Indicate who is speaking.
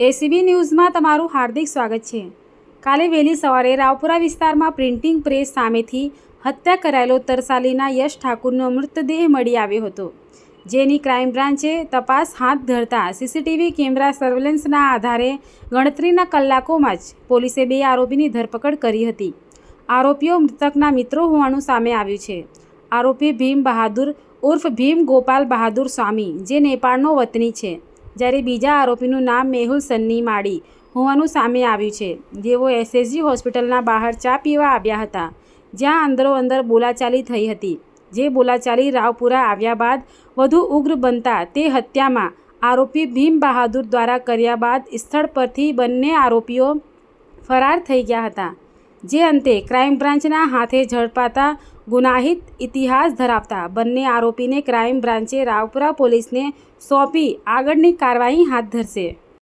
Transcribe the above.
Speaker 1: ACB ન્યૂઝમાં તમારું હાર્દિક સ્વાગત છે. કાલે વહેલી સવારે રાવપુરા વિસ્તારમાં પ્રિન્ટિંગ પ્રેસ સામેથી હત્યા કરાયેલો તરસાલીના યશ ઠાકુરનો મૃતદેહ મળી આવ્યો હતો. જેની ક્રાઇમ બ્રાન્ચે તપાસ હાથ ધરતા સીસીટીવી કેમેરા સર્વેલન્સના આધારે ગણતરીના કલાકોમાં જ પોલીસે બે આરોપીની ધરપકડ કરી હતી. આરોપીઓ મૃતકના મિત્રો હોવાનું સામે આવ્યું છે. આરોપી ભીમ બહાદુર ઉર્ફ ભીમ ગોપાલ બહાદુર સ્વામી, જે નેપાળનો વતની છે. જ્યારે બીજા આરોપીનું નામ મેહુલ સન્ની માળી હોવાનું સામે આવ્યું છે. જેઓ એસએસજી હોસ્પિટલના બહાર ચા પીવા આવ્યા હતા. જ્યાં અંદરો અંદર બોલાચાલી થઈ હતી. જે બોલાચાલી રાવપુરા આવ્યા બાદ વધુ ઉગ્ર બનતા તે હત્યામાં આરોપી ભીમ બહાદુર દ્વારા કર્યા બાદ સ્થળ પરથી બંને આરોપીઓ ફરાર થઈ ગયા હતા. જે અંતે ક્રાઇમ બ્રાન્ચના હાથે ઝડપાતા ગુનાહિત ઇતિહાસ ધરાવતા બંને આરોપીને ક્રાઇમ બ્રાન્ચે રાવપુરા પોલીસને સોંપી આગળની કાર્યવાહી હાથ ધરશે